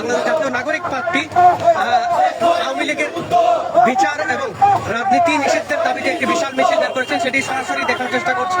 বাংলাদেশ জাতীয় নাগরিক পার্টি আওয়ামী লীগের বিচার এবং রাজনীতি নিষিদ্ধের দাবিতে একটি বিশাল মিছিল বের করেছেন, সেটি সরাসরি দেখার চেষ্টা করছে।